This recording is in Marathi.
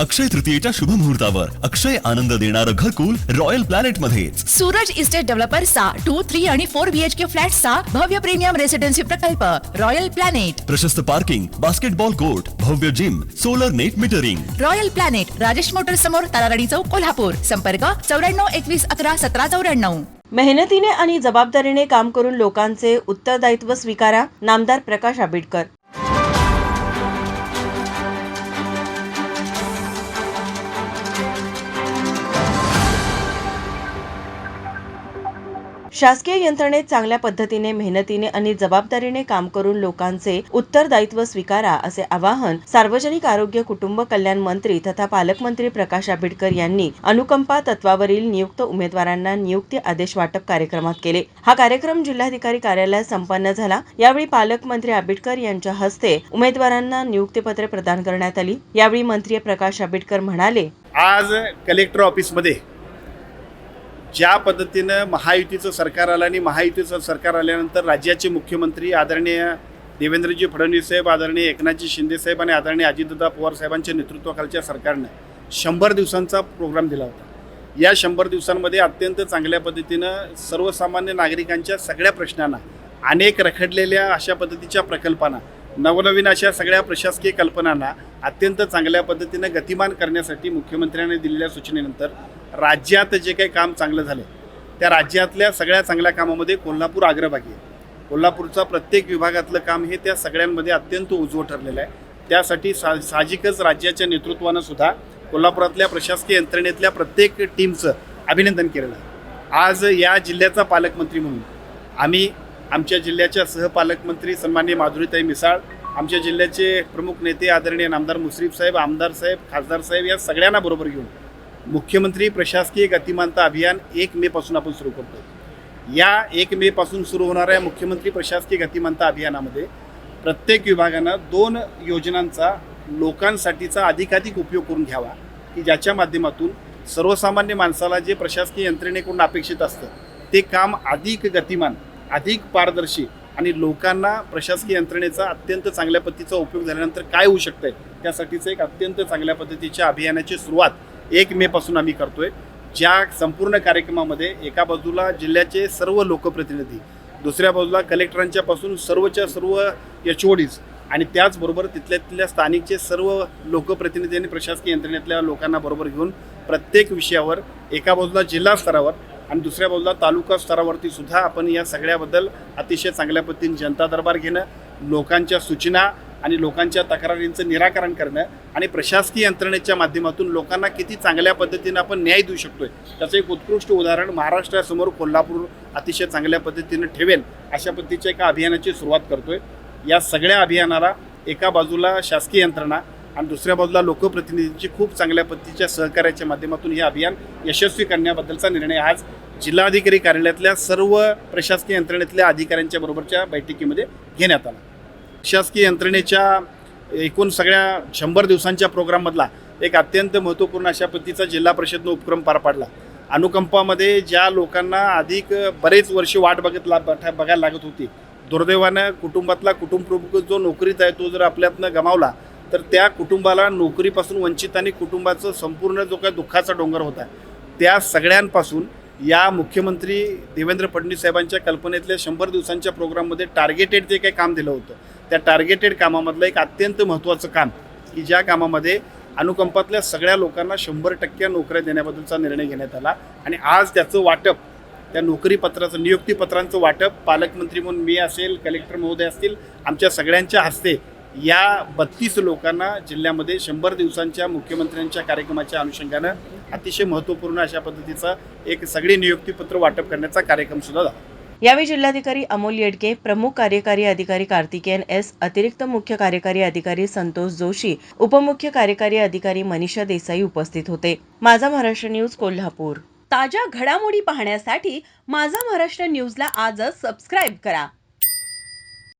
अक्षय तृतीयेच्या शुभ मुहूर्तावर. अक्षय आनंद देणारं घरकुल रॉयल प्लॅनेट मध्येच सूरज इस्टेट डेव्हलपर्सचा टू थ्री आणि फोर बीएचके फ्लॅटचा भव्य प्रीमियम रेसिडेन्सी प्रकल्प रॉयल प्लॅनेट प्रशस्त पार्किंग बास्केटबॉल कोर्ट भव्य gym solar net metering royal planet Rajesh motors समोर ताराराणी चौक कोल्हापूर. संपर्क चौऱ्याण्णव एकवीस अकरा सतरा चौऱ्याण्णव. मेहनतीने आणि जबाबदारीने काम करून लोकांचे उत्तरदायित्व स्वीकारा नामदार प्रकाश आंबेडकर. शासकीय यंत्रणेत चांगल्या पद्धतीने मेहनतीने आणि जबाबदारीने काम करून लोकांचे उत्तरदायित्व स्वीकारा असे आवाहन सार्वजनिक आरोग्य कुटुंब कल्याण मंत्री तथा पालकमंत्री प्रकाश आंबेडकर यांनी अनुकंपा तत्वावरील नियुक्त उमेदवारांना नियुक्ती आदेश वाटप कार्यक्रमात केले. हा कार्यक्रम जिल्हाधिकारी कार्यालयात संपन्न झाला. यावेळी पालकमंत्री आंबेडकर यांच्या हस्ते उमेदवारांना नियुक्तीपत्रे प्रदान करण्यात आली. यावेळी मंत्री प्रकाश आंबेडकर म्हणाले आज कलेक्टर ऑफिसमध्ये ज्या पद्धतीनं महायुतीचं सरकार आलं आणि महायुतीचं सरकार आल्यानंतर राज्याचे मुख्यमंत्री आदरणीय देवेंद्रजी फडणवीस साहेब आदरणीय एकनाथजी शिंदे साहेब आणि आदरणीय अजितदादा पवार साहेबांच्या नेतृत्वाखालच्या सरकारनं शंभर दिवसांचा प्रोग्राम दिला होता. या शंभर दिवसांमध्ये अत्यंत चांगल्या पद्धतीनं सर्वसामान्य नागरिकांच्या सगळ्या प्रश्नांना अनेक रखडलेल्या अशा पद्धतीच्या प्रकल्पांना नवनवीन अशा सगळ्या प्रशासकीय कल्पनांना अत्यंत चांगल्या पद्धतीनं गतिमान करण्यासाठी मुख्यमंत्र्यांनी दिलेल्या सूचनेनंतर राज्यात जे काही काम चांगलं झालं त्या राज्यातल्या सगळ्या चांगल्या कामामध्ये कोल्हापूर अग्रभागी आहे. कोल्हापूरचा प्रत्येक विभागातलं काम हे त्या सगळ्यांमध्ये अत्यंत उजवं ठरलेलं आहे. त्यासाठी सा साहजिकच राज्याच्या नेतृत्वानं सुद्धा कोल्हापुरातल्या प्रशासकीय यंत्रणेतल्या प्रत्येक टीमचं अभिनंदन केलेलं आहे. आज या जिल्ह्याचा पालकमंत्री म्हणून आम्ही आमच्या जिल्ह्याच्या सहपालकमंत्री सन्माननीय माधुरीताई मिसाळ आमच्या जिल्ह्याचे प्रमुख नेते आदरणीय नामदार मुश्रीफ साहेब आमदार साहेब खासदार साहेब या सगळ्यांना बरोबर घेऊन मुख्यमंत्री प्रशासकीय गतिमानता अभियान एक मेपासून आपण सुरू करतो. या एक मेपासून सुरू होणाऱ्या मुख्यमंत्री प्रशासकीय गतिमानता अभियानामध्ये प्रत्येक विभागानं दोन योजनांचा लोकांसाठीचा अधिकाधिक उपयोग करून घ्यावा की ज्याच्या माध्यमातून सर्वसामान्य माणसाला जे प्रशासकीय यंत्रणेकडून अपेक्षित असतं ते काम अधिक गतिमान अधिक पारदर्शी आणि लोकांना प्रशासकीय यंत्रणेचा अत्यंत चांगल्या पद्धतीचा उपयोग झाल्यानंतर काय होऊ शकतंय? त्यासाठीचं एक अत्यंत चांगल्या पद्धतीच्या अभियानाची सुरुवात एक मे पासून आम्ही करतोय. ज्या संपूर्ण कार्यक्रमामध्ये एका बाजूला जिल्ह्याचे सर्व लोकप्रतिनिधी दुसऱ्या बाजूला कलेक्टरांच्या पासून सर्वच्या सर्व एच ओ डीज आणि त्याचबरोबर तिथल्या तिथल्या स्थानिकचे सर्व लोकप्रतिनिधी आणि प्रशासकीय यंत्रणेतल्या लोकांना बरोबर घेऊन प्रत्येक विषयावर एका बाजूला जिल्हा स्तरावर आणि दुसऱ्या बाजूला तालुका स्तरावरती सुद्धा आपण या सगळ्याबद्दल अतिशय चांगल्या पद्धतीने जनता दरबार घेणं लोकांच्या सूचना आणि लोकांच्या तक्रारींचं निराकरण करणं आणि प्रशासकीय यंत्रणेच्या माध्यमातून लोकांना किती चांगल्या पद्धतीनं आपण न्याय देऊ शकतोय त्याचं एक उत्कृष्ट उदाहरण महाराष्ट्रासमोर कोल्हापूर अतिशय चांगल्या पद्धतीनं ठेवेल अशा पद्धतीच्या एका अभियानाची सुरुवात करतोय. या सगळ्या अभियानाला एका बाजूला शासकीय यंत्रणा आणि दुसऱ्या बाजूला लोकप्रतिनिधींची खूप चांगल्या पद्धतीच्या सहकार्याच्या माध्यमातून हे अभियान यशस्वी करण्याबद्दलचा निर्णय आज जिल्हाधिकारी कार्यालयातल्या सर्व प्रशासकीय यंत्रणेतल्या अधिकाऱ्यांच्या बरोबरच्या बैठकीमध्ये घेण्यात आला. शासकीय यंत्रणेच्या एकूण सगळ्या शंभर दिवसांच्या प्रोग्राममधला एक अत्यंत महत्त्वपूर्ण अशा पद्धतीचा जिल्हा परिषदनं उपक्रम पार पाडला. अनुकंपामध्ये ज्या लोकांना अधिक बरेच वर्ष वाट बघत ला बघायला लागत होती दुर्दैवानं कुटुंबातला कुटुंबप्रमुख जो नोकरीत आहे तो जर आपल्यातनं गमावला तर त्या कुटुंबाला नोकरीपासून वंचित आणि कुटुंबाचं संपूर्ण जो काही दुःखाचा डोंगर होता त्या सगळ्यांपासून या मुख्यमंत्री देवेंद्र फडणवीस साहेबांच्या कल्पनेतल्या शंभर दिवसांच्या प्रोग्राममध्ये टार्गेटेड जे काही काम दिलं होतं त्या टार्गेटेड कामामधलं एक अत्यंत महत्त्वाचं काम की ज्या कामामध्ये अनुकंपातल्या सगळ्या लोकांना शंभर टक्के नोकऱ्या देण्याबद्दलचा निर्णय घेण्यात आला आणि आज त्याचं वाटप त्या नोकरीपत्राचं नियुक्तीपत्रांचं वाटप पालकमंत्री म्हणून मी असेल कलेक्टर महोदय असतील आमच्या सगळ्यांच्या हस्ते या बत्तीस लोकांना जिल्ह्यामध्ये शंभर दिवसांच्या मुख्यमंत्र्यांच्या कार्यक्रमाच्या अनुषंगानं अतिशय महत्त्वपूर्ण अशा पद्धतीचा एक सगळी नियुक्तीपत्र वाटप करण्याचा कार्यक्रम सुद्धा झाला. यावेळी जिल्हाधिकारी अमोल येडके प्रमुख कार्यकारी अधिकारी कार्तिकेयन एस अतिरिक्त मुख्य कार्यकारी अधिकारी संतोष जोशी उपमुख्य कार्यकारी अधिकारी मनीषा देसाई उपस्थित होते. माझा महाराष्ट्र न्यूज कोल्हापूर. ताज्या घडामोडी पाहण्यासाठी माझा महाराष्ट्र न्यूजला आजच सबस्क्राईब करा.